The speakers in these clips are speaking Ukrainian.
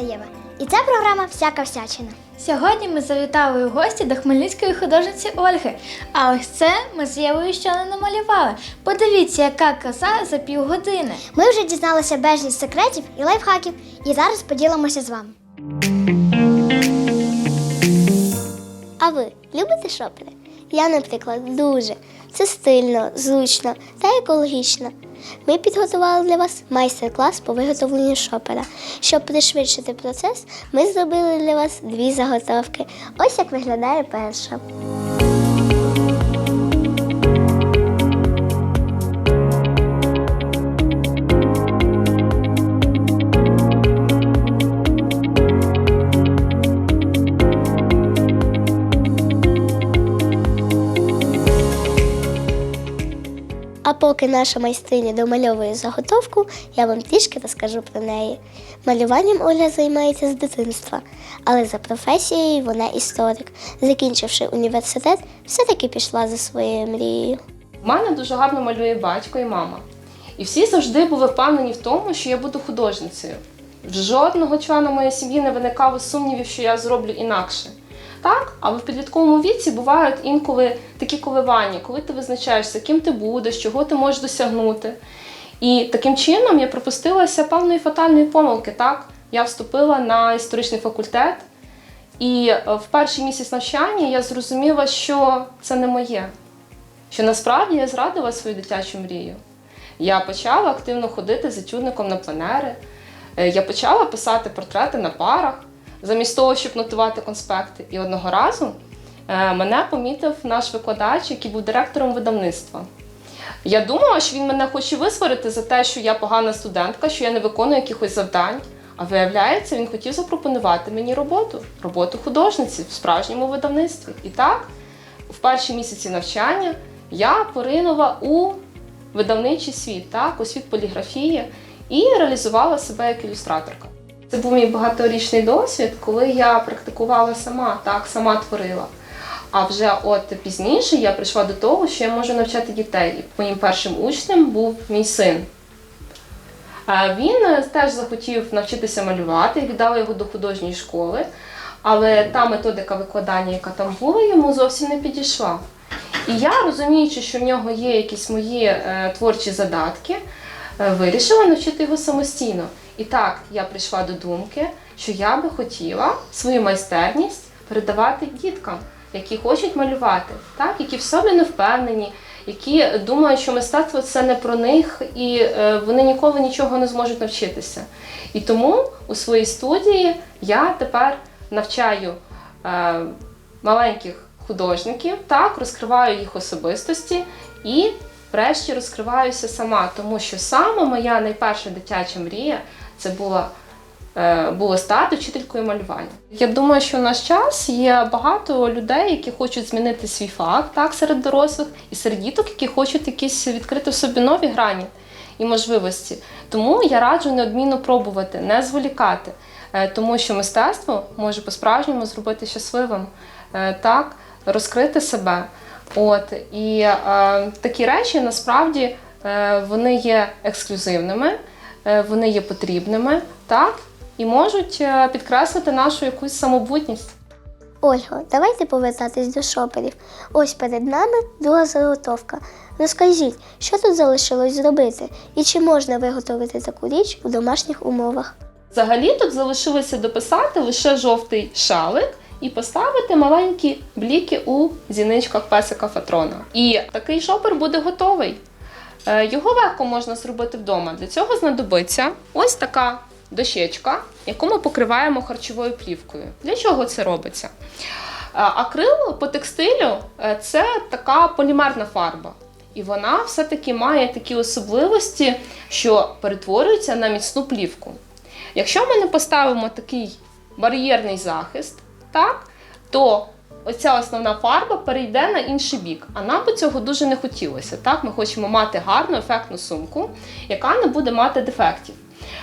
Єва. І це програма Всяка всячина. Сьогодні ми завітали у гості до хмельницької художниці Ольги. А ось це ми з Євою ще не намалювали. Подивіться, яка краса за півгодини. Ми вже дізналися безліч секретів і лайфхаків, і зараз поділимося з вами. А ви любите шопери? Я, наприклад, дуже. Це стильно, зручно та екологічно. Ми підготували для вас майстер-клас по виготовленню шопера. Щоб пришвидшити процес, ми зробили для вас дві заготовки. Ось як виглядає перша. А поки наша майстриня домальовує заготовку, я вам трішки розкажу про неї. Малюванням Оля займається з дитинства, але за професією вона історик. Закінчивши університет, все-таки пішла за своєю мрією. У мене дуже гарно малює батько і мама. І всі завжди були впевнені в тому, що я буду художницею. В жодного члена моєї сім'ї не виникало сумнівів, що я зроблю інакше. Так, але в підлітковому віці бувають інколи такі коливання, коли ти визначаєшся, ким ти будеш, чого ти можеш досягнути. І таким чином я пропустилася певної фатальної помилки. Так, я вступила на історичний факультет, і е, в перший місяць навчання я зрозуміла, що це не моє що насправді я зрадила свою дитячу мрію. Я почала активно ходити з етюдником на пленери. Е, Я почала писати портрети на парах, замість того, щоб нотувати конспекти. І одного разу е, мене помітив наш викладач, який був директором видавництва. Я думала, що він мене хоче висварити за те, що я погана студентка, що я не виконую якихось завдань. А виявляється, він хотів запропонувати мені роботу, роботу художниці в справжньому видавництві. І так, в перші місяці навчання я поринула у видавничий світ, так, у світ поліграфії і реалізувала себе як ілюстраторка. Це був мій багаторічний досвід, коли я практикувала сама, так, сама творила. А вже от пізніше я прийшла до того, що я можу навчати дітей. І моїм першим учнем був мій син. Він е, теж захотів навчитися малювати, віддала його до художньої школи, але та методика викладання, яка там була, йому зовсім не підійшла. І я, розуміючи, що в нього є якісь мої е, творчі задатки, е, вирішила навчити його самостійно. І так я прийшла до думки, що я би хотіла свою майстерність передавати діткам, які хочуть малювати, так, які в собі не впевнені, які думають, що мистецтво це не про них, і е, вони ніколи нічого не зможуть навчитися. І тому у своїй студії я тепер навчаю е, маленьких художників, так, розкриваю їх особистості і врешті розкриваюся сама, тому що саме моя найперша дитяча мрія це була. е, Було стати вчителькою малювання. Я думаю, що в наш час є багато людей, які хочуть змінити свій фах так, серед дорослих, і серед діток, які хочуть якісь відкрити в собі нові грані і можливості. Тому я раджу неодмінно пробувати, не зволікати, е, тому що мистецтво може по-справжньому зробити щасливим, е, так, розкрити себе. От і е, такі речі насправді е, вони є ексклюзивними, вони є потрібними, так, і можуть е, підкреслити нашу якусь самобутність. Ольго, давайте повертатись до шоперів. Ось перед нами друга заготовка. Розкажіть, що тут залишилось зробити і чи можна виготовити таку річ у домашніх умовах? Взагалі тут залишилося дописати лише жовтий шалик і поставити маленькі бліки у зіничках песика Фатрона. І такий шопер буде готовий. Е, Його легко можна зробити вдома. Для цього знадобиться ось така дощечка, яку ми покриваємо харчовою плівкою. Для чого це робиться? Е, Акрил по текстилю е, це така полімерна фарба. І вона все-таки має такі особливості, що перетворюється на міцну плівку. Якщо ми не поставимо такий бар'єрний захист, так, то оця основна фарба перейде на інший бік. А нам би цього дуже не хотілося. Так? Ми хочемо мати гарну ефектну сумку, яка не буде мати дефектів.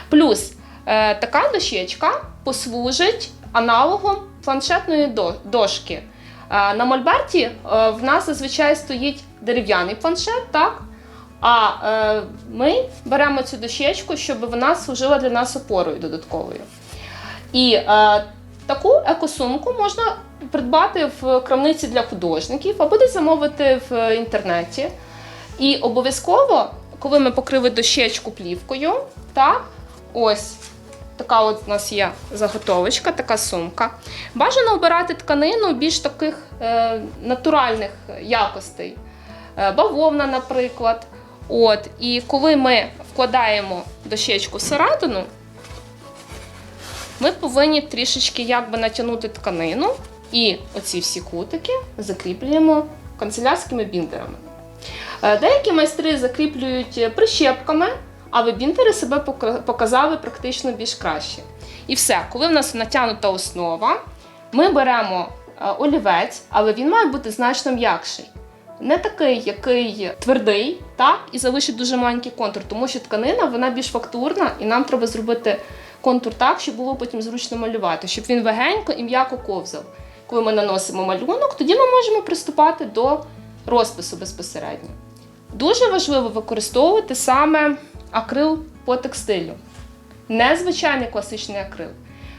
Плюс е, така дощечка послужить аналогом планшетної дошки. Е, на Мольберті е, в нас зазвичай стоїть дерев'яний планшет, так? А е, ми беремо цю дощечку, щоб вона служила для нас опорою додатковою. І е, таку екосумку можна придбати в крамниці для художників або десь замовити в інтернеті. І обов'язково, коли ми покрили дощечку плівкою, так, ось така от у нас є заготовочка, така сумка. Бажано обирати тканину більш таких е, натуральних якостей. Е, бавовна, наприклад. От, і коли ми вкладаємо дощечку всередину, ми повинні трішечки якби натягнути тканину і оці всі кутики закріплюємо канцелярськими біндерами. Е, Деякі майстри закріплюють прищепками, але біндери себе показали практично більш краще. І все, коли в нас натягнута основа, ми беремо е, олівець, але він має бути значно м'якший. Не такий, який твердий, так, і залишить дуже маленький контур, тому що тканина вона більш фактурна, і нам треба зробити контур так, щоб було потім зручно малювати, щоб він легенько і м'яко ковзав. Коли ми наносимо малюнок, тоді ми можемо приступати до розпису безпосередньо. Дуже важливо використовувати саме акрил по текстилю, не звичайний класичний акрил.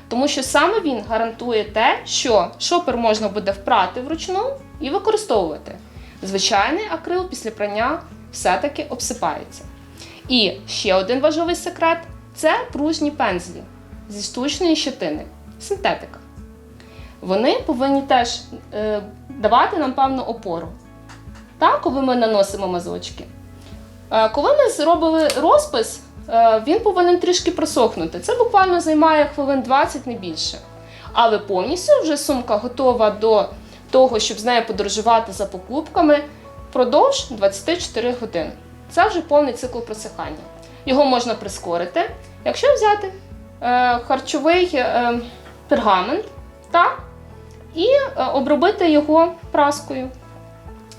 Тому що саме він гарантує те, що шопер можна буде впрати вручну і використовувати. Звичайний акрил після прання все-таки обсипається. І ще один важливий секрет це пружні пензлі зі штучної щетини, синтетика. Вони повинні теж е, давати нам певну опору. Так, коли ми наносимо мазочки. Е, Коли ми зробили розпис, е, він повинен трішки просохнути. Це буквально займає хвилин 20, не більше. Але повністю вже сумка готова до того, щоб з нею подорожувати за покупками впродовж 24 години. Це вже повний цикл просихання. Його можна прискорити, якщо взяти е, харчовий е, пергамент так, і е, обробити його праскою.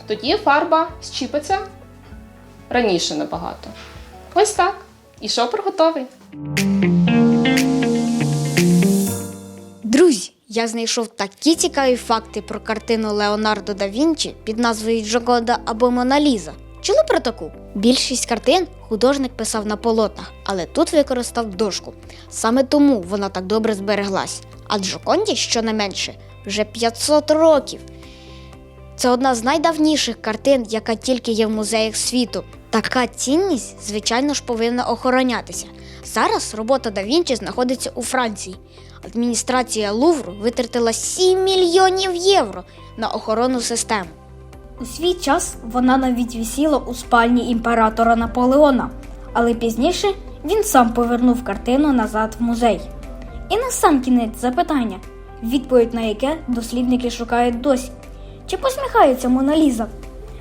Тоді фарба щіпиться раніше набагато. Ось так. І шопер готовий. Друзі, я знайшов такі цікаві факти про картину Леонардо да Вінчі під назвою Джогода або Мона Ліза. Чули про таку? Більшість картин художник писав на полотнах, але тут використав дошку. Саме тому вона так добре збереглась. А Джоконді, щонайменше, вже 500 років. Це одна з найдавніших картин, яка тільки є в музеях світу. Така цінність, звичайно ж, повинна охоронятися. Зараз робота да Вінчі знаходиться у Франції. Адміністрація Лувру витратила 7 мільйонів євро на охоронну систему. У свій час вона навіть висіла у спальні імператора Наполеона, але пізніше він сам повернув картину назад в музей. І на сам кінець запитання, відповідь на яке дослідники шукають досі. Чи посміхається Мона Ліза?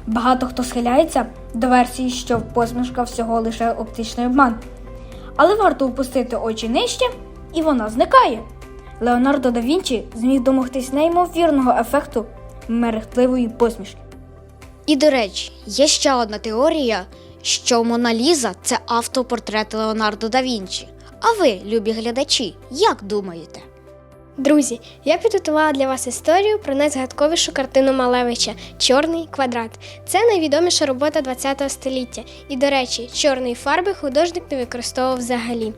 Багато хто схиляється до версії, що посмішка всього лише оптичний обман. Але варто опустити очі нижче, і вона зникає. Леонардо да Вінчі зміг домогтись неймовірного ефекту мерехтливої посмішки. І до речі, є ще одна теорія, що Мона Ліза це автопортрет Леонардо да Вінчі. А ви, любі глядачі, як думаєте? Друзі, я підготувала для вас історію про найзгадковішу картину Малевича Чорний квадрат. Це найвідоміша робота ХХ століття. І, до речі, чорної фарби художник не використовував взагалі.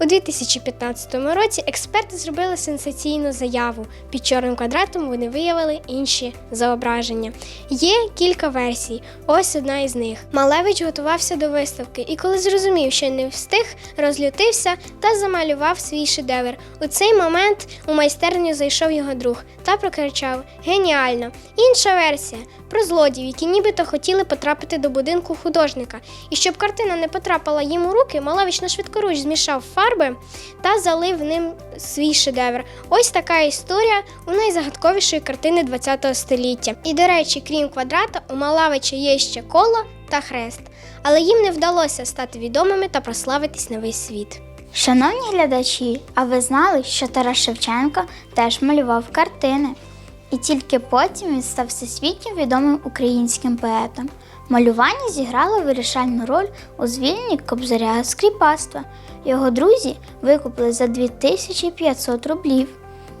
У 2015 році експерти зробили сенсаційну заяву. Під чорним квадратом вони виявили інші зображення. Є кілька версій. Ось одна із них. Малевич готувався до виставки, і коли зрозумів, що не встиг, розлютився та замалював свій шедевр. У цей момент у майстерню зайшов його друг та прокричав: Геніально! Інша версія про злодіїв, які нібито хотіли потрапити до будинку художника. І щоб картина не потрапила їм у руки, Малевич на швидкоруч змішав фарби та залив ним свій шедевр. Ось така історія у найзагадковішої картини ХХ століття. І, до речі, крім квадрата, у Малевича є ще коло та хрест, але їм не вдалося стати відомими та прославитись на весь світ. Шановні глядачі, а ви знали, що Тарас Шевченко теж малював картини? І тільки потім він став всесвітньо відомим українським поетом. Малювання зіграло вирішальну роль у звільненні кобзаря з кріпацтва. Його друзі викупили за 2500 рублів.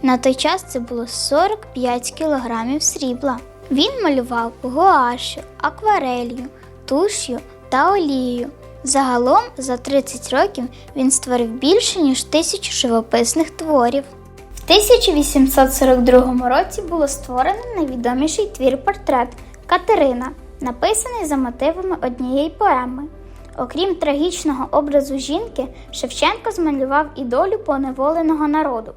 На той час це було 45 кілограмів срібла. Він малював гуашю, акварелью, туш'ю та олією. Загалом за 30 років він створив більше ніж тисячу живописних творів. В 1842 році було створено найвідоміший твір портрет Катерина, написаний за мотивами однієї поеми. Окрім трагічного образу жінки, Шевченко змалював і долю поневоленого народу.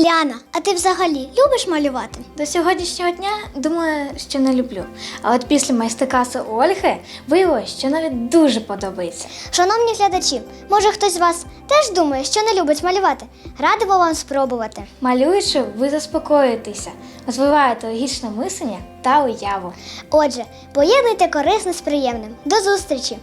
Ліана, а ти взагалі любиш малювати? До сьогоднішнього дня думаю, що не люблю. А от після майстер-класу Ольги виявилось, що навіть дуже подобається. Шановні глядачі, може хтось з вас теж думає, що не любить малювати? Радимо вам спробувати. Малюючи, ви заспокоїтеся, розвиваєте логічне мислення та уяву. Отже, поєднуйте корисне з приємним. До зустрічі!